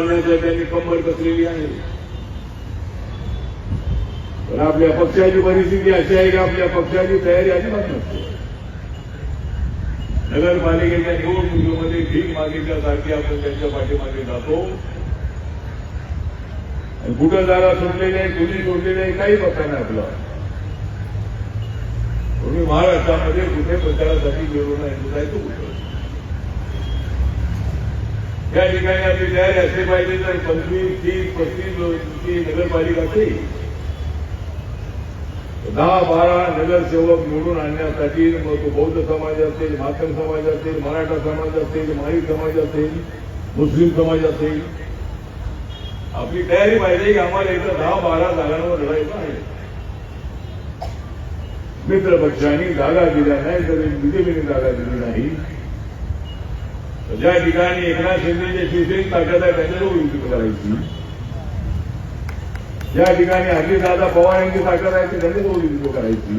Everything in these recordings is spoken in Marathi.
आणण्याचं त्यांनी कंबर कसलेली आहे पण आपल्या पक्षाची परिस्थिती अशी आहे की आपल्या पक्षाची तयारी अजिबात नसते नगरपालिकेच्या निवडणुकीमध्ये भीक मागितल्यासारखी आपण त्यांच्या पाठीमागे जातो. कुठं जागा सुटलेली आहे कुणी सोडलेली आहे काही पत्ता नाही आपला. तुम्ही महाराष्ट्रामध्ये कुठे प्रचारासाठी गेलो नाही जायचं कुठं? या ठिकाणी आपली तयारी असली पाहिजे तर पंचवीस तीस पस्तीस ची नगरपालिका दहा बारा नगरसेवक निवडून आणण्यासाठी मग तो बौद्ध समाज असेल मातंग समाज असेल मराठा समाज असेल माळी समाज असेल मुस्लिम समाज असेल आपली तयारी पाहिजे की आम्हाला इथं दहा बारा जागांवर लढायचं आहे मित्र जागा दिल्या नाही तर बीजेपीने जागा दिली नाही ज्या ठिकाणी एकनाथ शिंदेची शिवसेनेची ताकद आहे त्यांच्याजवळ युती करायची. ज्या ठिकाणी अजितदादा पवार यांची ताकद आहे ते त्यांच्याजवळ युती करायची.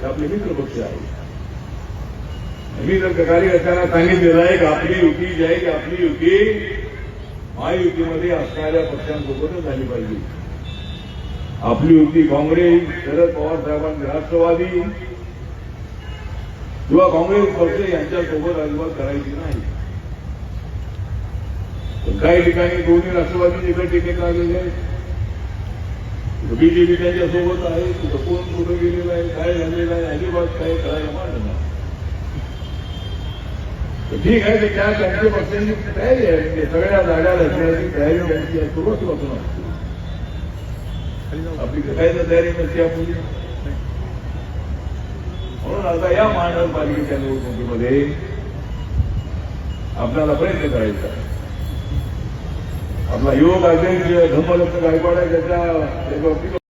ते आपले मित्र पक्ष आहे मी जर कार्यकर्त्यांना सांगितलेलं आहे की आपली युती जी आहे की आपली युती महायुतीमध्ये असणाऱ्या पक्षांसोबतच झाली पाहिजे. आपली युती काँग्रेस शरद पवार साहेबांची राष्ट्रवादी किंवा काँग्रेस पक्ष यांच्यासोबत अजिबात करायची नाही. काही ठिकाणी दोन्ही राष्ट्रवादी एका टिकेत आलेले आहेत. बीजेपी त्यांच्यासोबत आहे कुठं कोण कुठं गेलेलं आहे काय झालेलं आहे अजिबात काय करायला मानलं ठीक आहे तर त्या त्यांच्या पक्षांची तयारी आहे. सगळ्या जागा रचण्याची तयारी त्यांची सुरुवातीपासून असते. आपली काय तयारी नसते आपली आता या महानगरपालिकेच्या निवडणुकीमध्ये आपल्याला प्रयत्न करायचा आपला युवक अध्यक्ष धम्मदत्त गायकवाड आहे त्याच्या